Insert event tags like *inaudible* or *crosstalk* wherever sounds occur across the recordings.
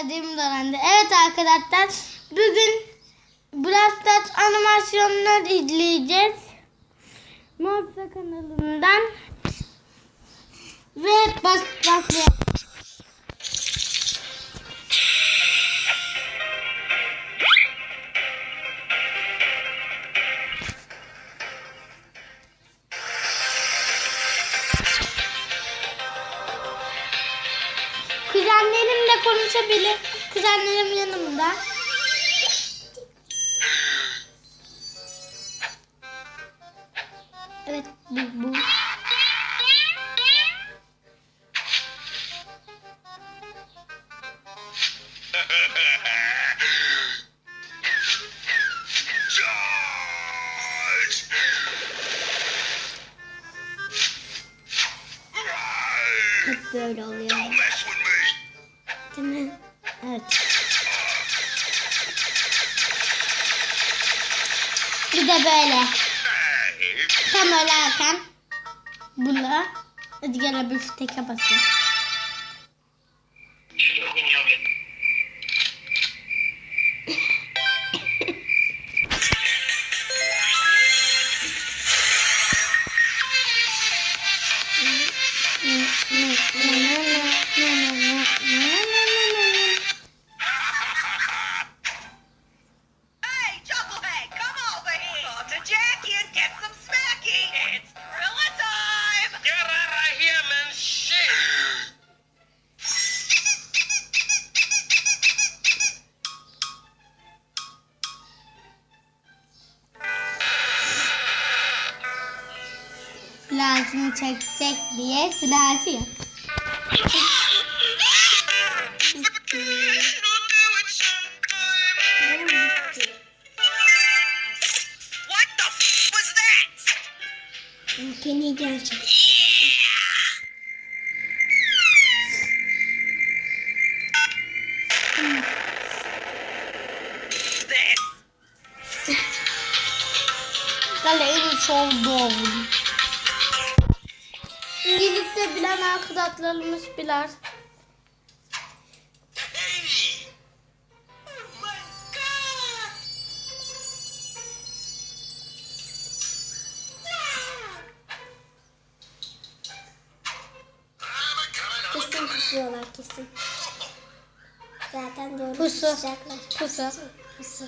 söylediğim dolandı. Evet arkadaşlar bugün Brawl Stars izleyeceğiz. Morsa kanalından. Ve bas başlayalım. Kuzenlerimle Evet bu. bu. Hep böyle oluyor. Değil mi? Evet. Bir de böyle. Tam ölerken bunu hadi gel bir teke basayım. Silahını çekecek diye silahı yok. What the f was that? Beni gerçek. İngilizce bilen arkadaşlarımız bilir. Kesin pusuyorlar kesin. Zaten doğru Pusu. pusacaklar. Pusu. Pusu.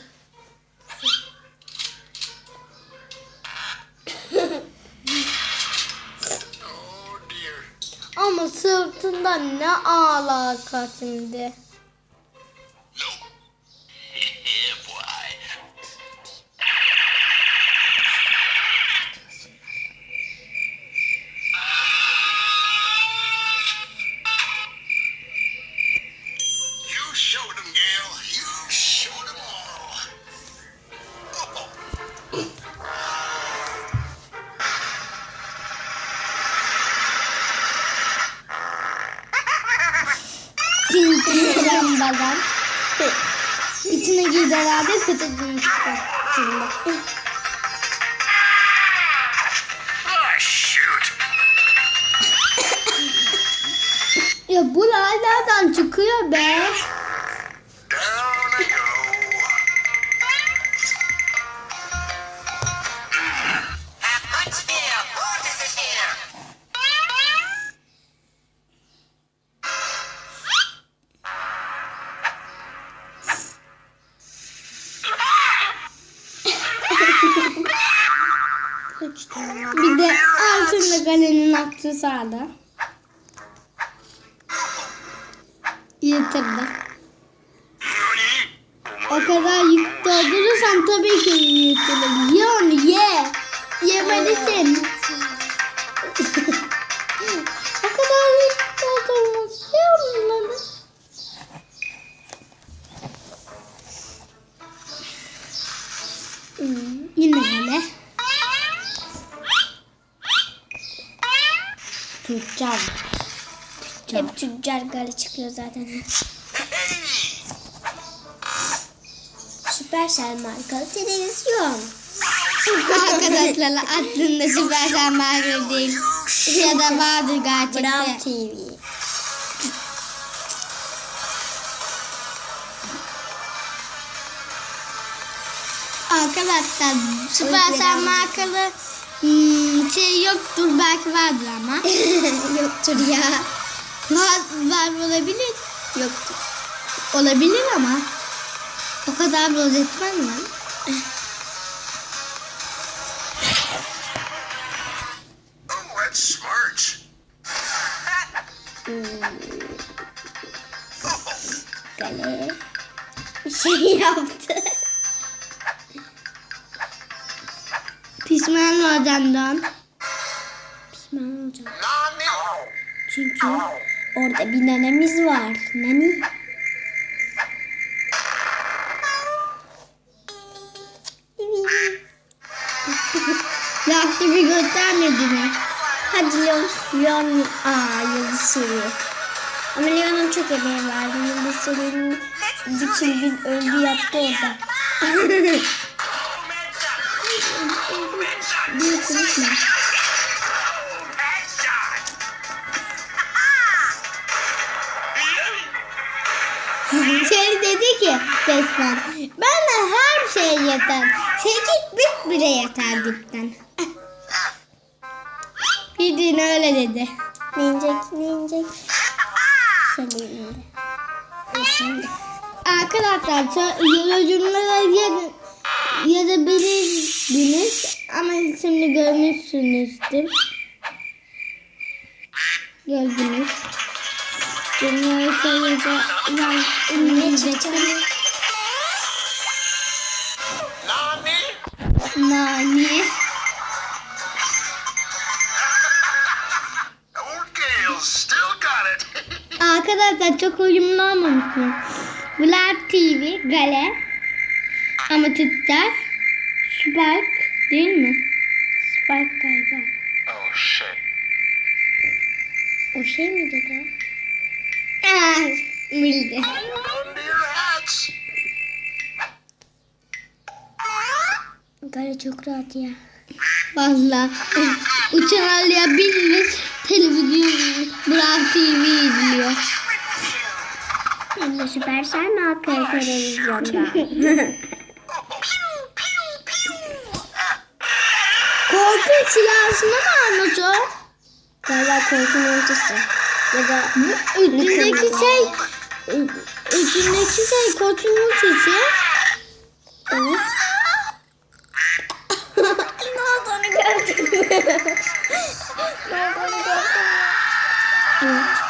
Ama sırtında ne alaka şimdi? Lambadan. İçine çıktı. Şimdi. Ah, shoot. Ya bu nereden çıkıyor be? Bir de altında kalenin attığı sağda. Yırtırdı. O kadar yük doldurursan tabii ki yırtılır. Ye onu ye. Yemelisin. Tüccar. tüccar. Hep tüccar gali çıkıyor zaten. Süpersel markalı televizyon. Arkadaşlar aslında Süpersel markalı değil. Ya da vardır gerçekten. Brown TV. Arkadaşlar Süpersel markalı hmm, şey yoktur belki vardır ama. *laughs* Yoktur ya. var, var olabilir. Yoktur. Olabilir ama. O kadar rozetmen mi? Oh, that's smart. Kale. Bir şey *laughs* yaptı. Pişman olacağımdan. Çünkü orada bir nanemiz var. Nani? *laughs* Yaptı bir göstermedi mi? Hadi Leon, Leon, aa Yıldız Suri. Ama Leon'un çok emeği vardı. Yıldız Suri'nin bütün gün öldü yattı orada. *laughs* Büyük konuşma. Şey dedi ki Resmen bana her şey yeter. Sekiz bit bile yeter dipten. *laughs* Bildiğin öyle dedi. İnecek? Şöyle indi. Şimdi. Arkadaşlar so- yorumlara ya, yazabilirsiniz ama şimdi görmüşsünüzdür. Gördünüz. Nani? Nani? Old Gale still got it. Arkadaşlar çok uyumlu olmamışsın. Vlad TV, Gale, Amatütler, Spark değil mi? Spark galiba. Oh, shit. O şey mi dedi? Bildi. Gale çok rahat ya. Valla. *laughs* Uçan Ali'ye bilmiş televizyon Vlad TV izliyor. De Süpersel marka televizyonda. Korkunç silahını mı anlatıyor? Galiba korkun ortası. Ya da Üstündeki şey üstündeki şey koçunun sesi. Evet. *laughs* ne olduğunu gördün mü? ne olduğunu gördün mü? Evet.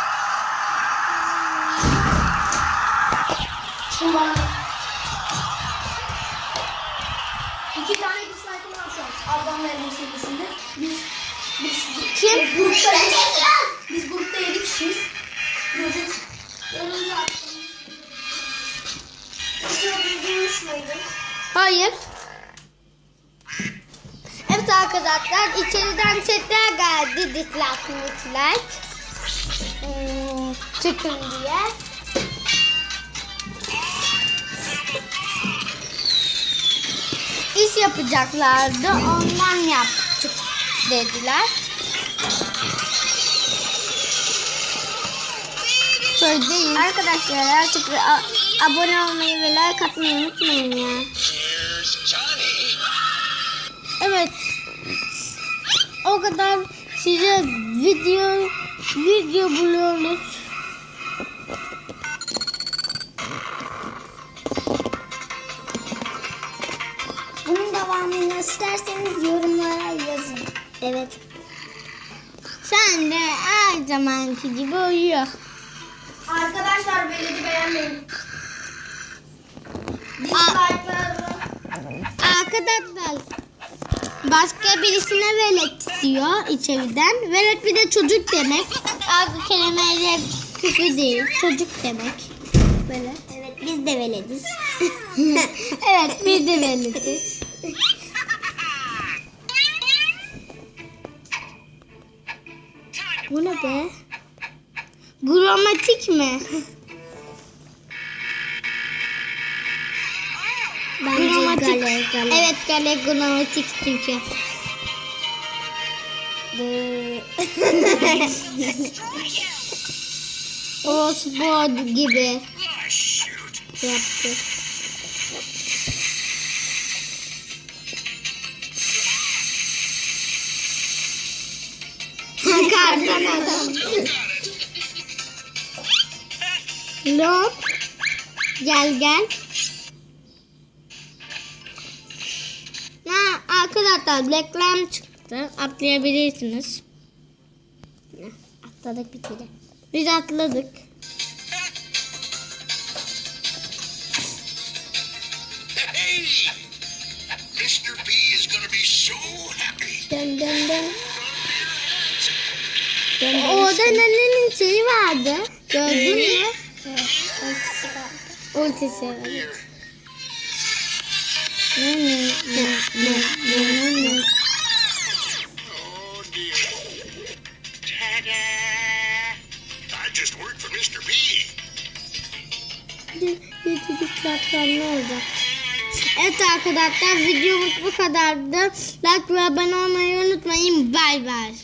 İki tane dislike'ım var şu an. Arda'nın elma seviyesinde. Biz, biz, Kim? grupta Hayır. Evet arkadaşlar içeriden setler geldi dislike dislike. Hmm, çıkın diye. İş yapacaklardı ondan yaptık dediler. Söyleyin. Arkadaşlar artık abone olmayı ve like atmayı unutmayın ya. Evet. O kadar size video video buluyoruz. Bunun devamını isterseniz yorumlara yazın. Evet. Sen de her zamanki gibi uyuyor. Arkadaşlar beledi beğenmeyin. Dislike'ları Arkadaşlar başka birisine velet diyor içeriden. Velet bir de çocuk demek. Bazı kelimeler küfür değil. Çocuk demek. Böyle. Evet biz de velediz. *laughs* evet biz de veletiz. Bu ne be? Gramatik mi? Gonomatik. Evet gale gonomatik çünkü. *laughs* Osborne gibi yaptı. *laughs* Kardan adam. Lop. Gel gel. Arkadaşlar Black Lamb çıktı. Atlayabilirsiniz. Atladık bir kere. Biz atladık. Hey! Mr. B is gonna be so happy. Dön dön dön. Dön dön. Orada nenenin şeyi vardı. Gördün mü? Evet, ultisi kaldı. Ultisi. Here. Ne olacak? Evet arkadaşlar videomuz bu kadardı. Like ve abone olmayı unutmayın. Bay bay.